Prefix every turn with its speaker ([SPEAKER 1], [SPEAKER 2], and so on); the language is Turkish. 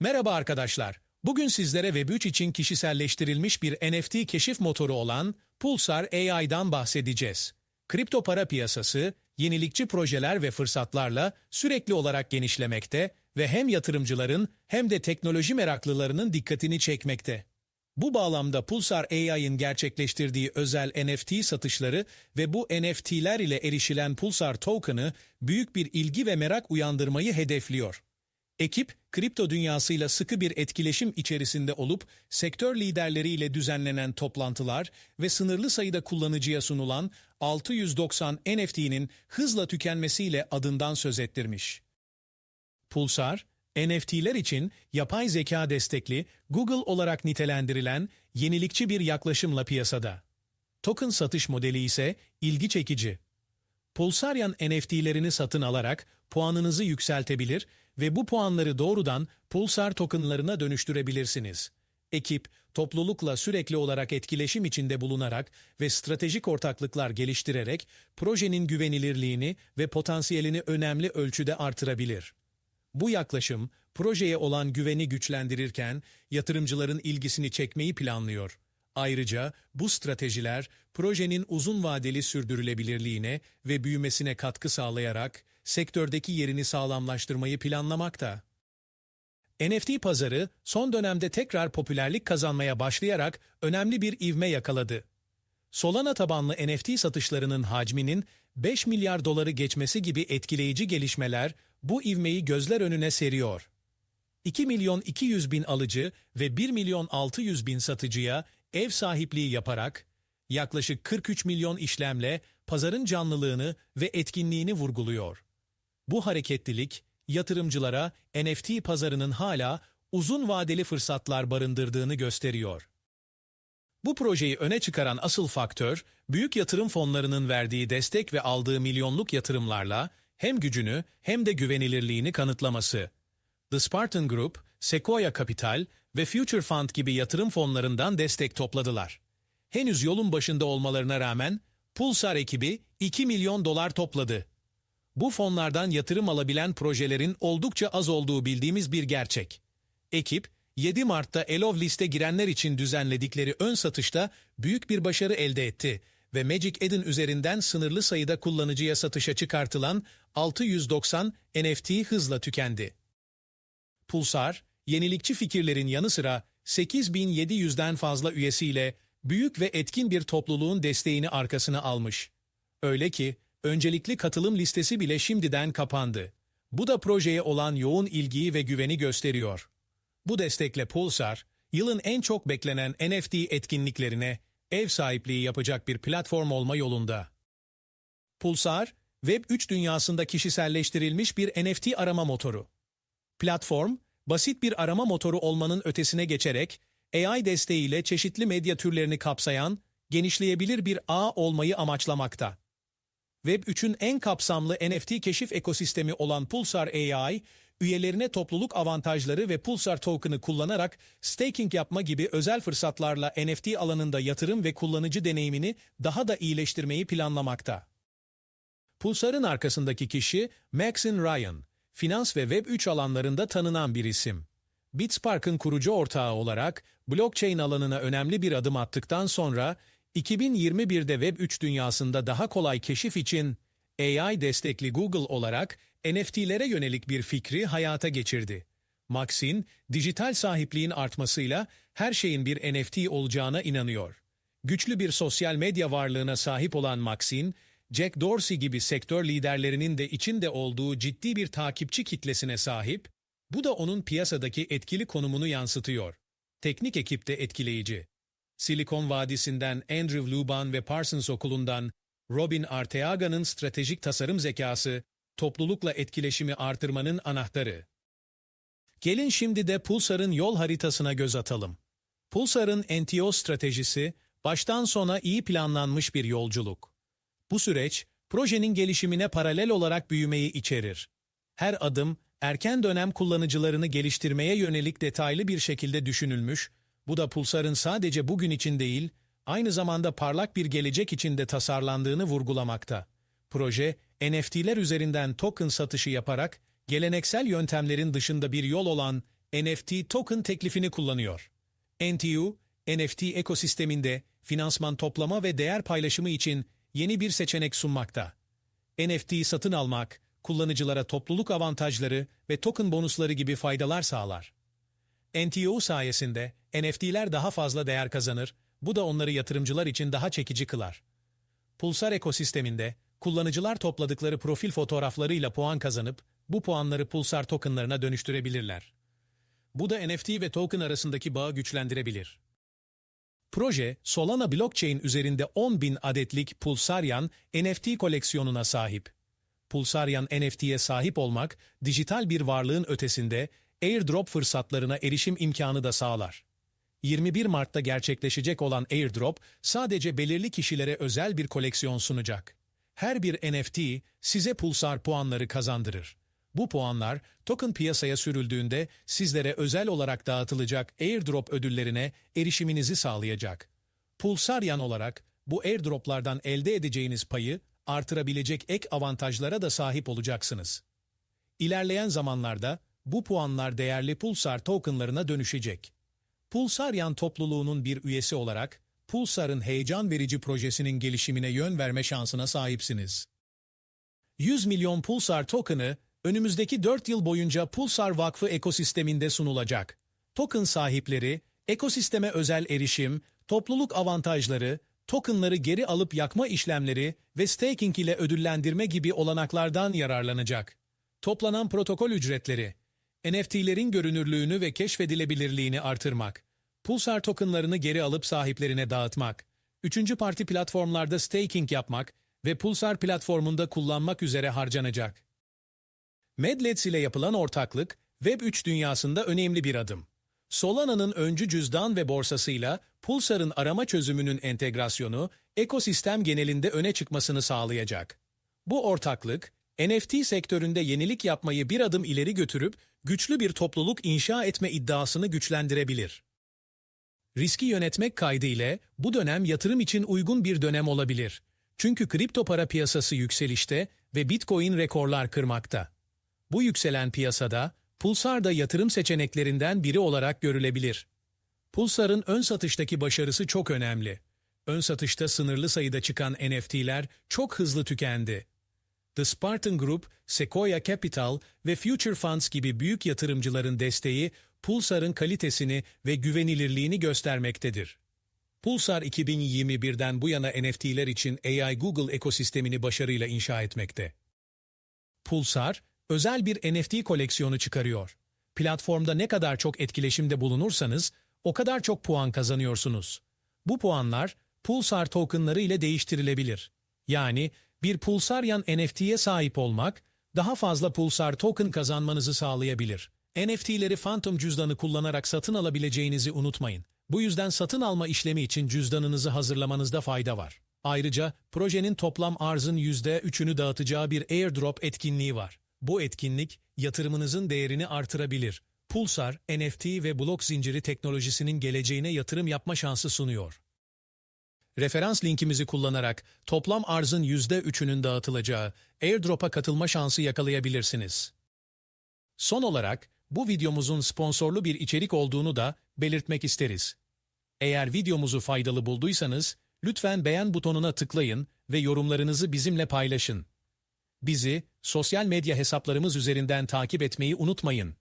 [SPEAKER 1] Merhaba arkadaşlar. Bugün sizlere Web3 için kişiselleştirilmiş bir NFT keşif motoru olan Pulsar AI'dan bahsedeceğiz. Kripto para piyasası, yenilikçi projeler ve fırsatlarla sürekli olarak genişlemekte ve hem yatırımcıların hem de teknoloji meraklılarının dikkatini çekmekte. Bu bağlamda Pulsar AI'ın gerçekleştirdiği özel NFT satışları ve bu NFT'ler ile erişilen Pulsar token'ı büyük bir ilgi ve merak uyandırmayı hedefliyor. Ekip, kripto dünyasıyla sıkı bir etkileşim içerisinde olup, sektör liderleriyle düzenlenen toplantılar ve sınırlı sayıda kullanıcıya sunulan 690 NFT'nin hızla tükenmesiyle adından söz ettirmiş. Pulsar, NFT'ler için yapay zeka destekli Google olarak nitelendirilen yenilikçi bir yaklaşımla piyasada. Token satış modeli ise ilgi çekici. Pulsaryan NFT'lerini satın alarak puanınızı yükseltebilir ve bu puanları doğrudan Pulsar tokenlarına dönüştürebilirsiniz. Ekip, toplulukla sürekli olarak etkileşim içinde bulunarak ve stratejik ortaklıklar geliştirerek projenin güvenilirliğini ve potansiyelini önemli ölçüde artırabilir. Bu yaklaşım, projeye olan güveni güçlendirirken yatırımcıların ilgisini çekmeyi planlıyor. Ayrıca bu stratejiler projenin uzun vadeli sürdürülebilirliğine ve büyümesine katkı sağlayarak sektördeki yerini sağlamlaştırmayı planlamakta. NFT pazarı son dönemde tekrar popülerlik kazanmaya başlayarak önemli bir ivme yakaladı. Solana tabanlı NFT satışlarının hacminin 5 milyar doları geçmesi gibi etkileyici gelişmeler bu ivmeyi gözler önüne seriyor. 2 milyon 200 bin alıcı ve 1 milyon 600 bin satıcıya ev sahipliği yaparak yaklaşık 43 milyon işlemle pazarın canlılığını ve etkinliğini vurguluyor. Bu hareketlilik yatırımcılara NFT pazarının hala uzun vadeli fırsatlar barındırdığını gösteriyor. Bu projeyi öne çıkaran asıl faktör, büyük yatırım fonlarının verdiği destek ve aldığı milyonluk yatırımlarla hem gücünü hem de güvenilirliğini kanıtlaması. The Spartan Group, Sequoia Capital ve Future Fund gibi yatırım fonlarından destek topladılar. Henüz yolun başında olmalarına rağmen Pulsar ekibi 2 milyon dolar topladı. Bu fonlardan yatırım alabilen projelerin oldukça az olduğu bildiğimiz bir gerçek. Ekip, 7 Mart'ta Elov liste girenler için düzenledikleri ön satışta büyük bir başarı elde etti ve Magic Eden üzerinden sınırlı sayıda kullanıcıya satışa çıkartılan 690 NFT hızla tükendi. Pulsar, yenilikçi fikirlerin yanı sıra 8700'den fazla üyesiyle büyük ve etkin bir topluluğun desteğini arkasına almış. Öyle ki, öncelikli katılım listesi bile şimdiden kapandı. Bu da projeye olan yoğun ilgiyi ve güveni gösteriyor. Bu destekle Pulsar, yılın en çok beklenen NFT etkinliklerine ev sahipliği yapacak bir platform olma yolunda. Pulsar, Web3 dünyasında kişiselleştirilmiş bir NFT arama motoru. Platform, basit bir arama motoru olmanın ötesine geçerek, AI desteğiyle çeşitli medya türlerini kapsayan, genişleyebilir bir ağ olmayı amaçlamakta. Web3'ün en kapsamlı NFT keşif ekosistemi olan Pulsar AI, üyelerine topluluk avantajları ve Pulsar token'ı kullanarak staking yapma gibi özel fırsatlarla NFT alanında yatırım ve kullanıcı deneyimini daha da iyileştirmeyi planlamakta. Pulsar'ın arkasındaki kişi Maxine Ryan, finans ve Web3 alanlarında tanınan bir isim. Bitspark'ın kurucu ortağı olarak blockchain alanına önemli bir adım attıktan sonra 2021'de Web3 dünyasında daha kolay keşif için AI destekli Google olarak NFT'lere yönelik bir fikri hayata geçirdi. Maxine, dijital sahipliğin artmasıyla her şeyin bir NFT olacağına inanıyor. Güçlü bir sosyal medya varlığına sahip olan Maxine, Jack Dorsey gibi sektör liderlerinin de içinde olduğu ciddi bir takipçi kitlesine sahip, bu da onun piyasadaki etkili konumunu yansıtıyor. Teknik ekip de etkileyici. Silikon Vadisi'nden Andrew Luban ve Parsons Okulu'ndan Robin Arteaga'nın stratejik tasarım zekası, toplulukla etkileşimi artırmanın anahtarı. Gelin şimdi de Pulsar'ın yol haritasına göz atalım. Pulsar'ın NTO stratejisi, baştan sona iyi planlanmış bir yolculuk. Bu süreç, projenin gelişimine paralel olarak büyümeyi içerir. Her adım, erken dönem kullanıcılarını geliştirmeye yönelik detaylı bir şekilde düşünülmüş, bu da Pulsar'ın sadece bugün için değil, aynı zamanda parlak bir gelecek için de tasarlandığını vurgulamakta. Proje, NFT'ler üzerinden token satışı yaparak, geleneksel yöntemlerin dışında bir yol olan NFT token teklifini kullanıyor. NTU, NFT ekosisteminde finansman toplama ve değer paylaşımı için yeni bir seçenek sunmakta. NFT satın almak, kullanıcılara topluluk avantajları ve token bonusları gibi faydalar sağlar. NTO sayesinde NFT'ler daha fazla değer kazanır, bu da onları yatırımcılar için daha çekici kılar. Pulsar ekosisteminde kullanıcılar topladıkları profil fotoğraflarıyla puan kazanıp bu puanları Pulsar tokenlarına dönüştürebilirler. Bu da NFT ve token arasındaki bağı güçlendirebilir. Proje, Solana blockchain üzerinde 10.000 adetlik Pulsarian NFT koleksiyonuna sahip. Pulsarian NFT'ye sahip olmak, dijital bir varlığın ötesinde airdrop fırsatlarına erişim imkanı da sağlar. 21 Mart'ta gerçekleşecek olan airdrop, sadece belirli kişilere özel bir koleksiyon sunacak. Her bir NFT size pulsar puanları kazandırır. Bu puanlar token piyasaya sürüldüğünde sizlere özel olarak dağıtılacak airdrop ödüllerine erişiminizi sağlayacak. Pulsaryan olarak bu airdroplardan elde edeceğiniz payı artırabilecek ek avantajlara da sahip olacaksınız. İlerleyen zamanlarda bu puanlar değerli Pulsar tokenlarına dönüşecek. Pulsaryan topluluğunun bir üyesi olarak Pulsar'ın heyecan verici projesinin gelişimine yön verme şansına sahipsiniz. 100 milyon Pulsar token'ı önümüzdeki 4 yıl boyunca Pulsar Vakfı ekosisteminde sunulacak. Token sahipleri, ekosisteme özel erişim, topluluk avantajları, tokenları geri alıp yakma işlemleri ve staking ile ödüllendirme gibi olanaklardan yararlanacak. Toplanan protokol ücretleri, NFT'lerin görünürlüğünü ve keşfedilebilirliğini artırmak, Pulsar tokenlarını geri alıp sahiplerine dağıtmak, üçüncü parti platformlarda staking yapmak ve Pulsar platformunda kullanmak üzere harcanacak. Medlets ile yapılan ortaklık, Web3 dünyasında önemli bir adım. Solana'nın öncü cüzdan ve borsasıyla Pulsar'ın arama çözümünün entegrasyonu, ekosistem genelinde öne çıkmasını sağlayacak. Bu ortaklık, NFT sektöründe yenilik yapmayı bir adım ileri götürüp güçlü bir topluluk inşa etme iddiasını güçlendirebilir. Riski yönetmek kaydı ile bu dönem yatırım için uygun bir dönem olabilir. Çünkü kripto para piyasası yükselişte ve Bitcoin rekorlar kırmakta. Bu yükselen piyasada Pulsar da yatırım seçeneklerinden biri olarak görülebilir. Pulsar'ın ön satıştaki başarısı çok önemli. Ön satışta sınırlı sayıda çıkan NFT'ler çok hızlı tükendi. The Spartan Group, Sequoia Capital ve Future Funds gibi büyük yatırımcıların desteği Pulsar'ın kalitesini ve güvenilirliğini göstermektedir. Pulsar 2021'den bu yana NFT'ler için AI Google ekosistemini başarıyla inşa etmekte. Pulsar, özel bir NFT koleksiyonu çıkarıyor. Platformda ne kadar çok etkileşimde bulunursanız, o kadar çok puan kazanıyorsunuz. Bu puanlar, Pulsar tokenları ile değiştirilebilir. Yani bir Pulsaryan NFT'ye sahip olmak, daha fazla Pulsar token kazanmanızı sağlayabilir. NFT'leri Phantom cüzdanı kullanarak satın alabileceğinizi unutmayın. Bu yüzden satın alma işlemi için cüzdanınızı hazırlamanızda fayda var. Ayrıca projenin toplam arzın %3'ünü dağıtacağı bir airdrop etkinliği var. Bu etkinlik yatırımınızın değerini artırabilir. Pulsar, NFT ve blok zinciri teknolojisinin geleceğine yatırım yapma şansı sunuyor. Referans linkimizi kullanarak toplam arzın %3'ünün dağıtılacağı airdrop'a katılma şansı yakalayabilirsiniz. Son olarak bu videomuzun sponsorlu bir içerik olduğunu da belirtmek isteriz. Eğer videomuzu faydalı bulduysanız lütfen beğen butonuna tıklayın ve yorumlarınızı bizimle paylaşın. Bizi sosyal medya hesaplarımız üzerinden takip etmeyi unutmayın.